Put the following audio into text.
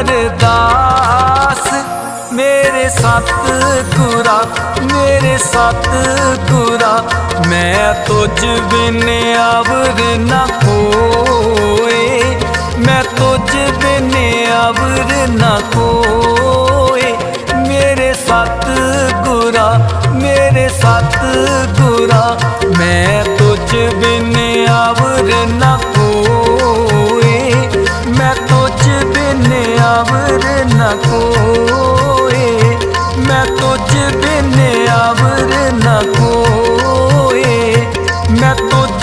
ਅਰਦਾਸ। ਮੇਰੇ ਸਤ ਗੁਰਾ ਮੇਰੇ ਸਤ ਗੁਰਾ ਮੈਂ ਤੁਝ ਬਿਨ ਆਵਰ ਨਾ ਕੋਏ ਮੈਂ ਤੁਝ ਬਿਨ ਆਵਰ ਨਾ ਕੋਏ ਮੇਰੇ ਸਤ ਗੁਰਾ ਮੇਰੇ ਸਤ ਗੁਰਾ ਮੈਂ ਤੁਝ ਬਿਨ ਬਿਨ ਆਵਰ ਨਾ ਕੋਏ। ਮੈਂ ਤੁਝ ਬਿਨ ਆਵਰ ਨਾ ਕੋਏ। ਮੈਂ ਤੁਝ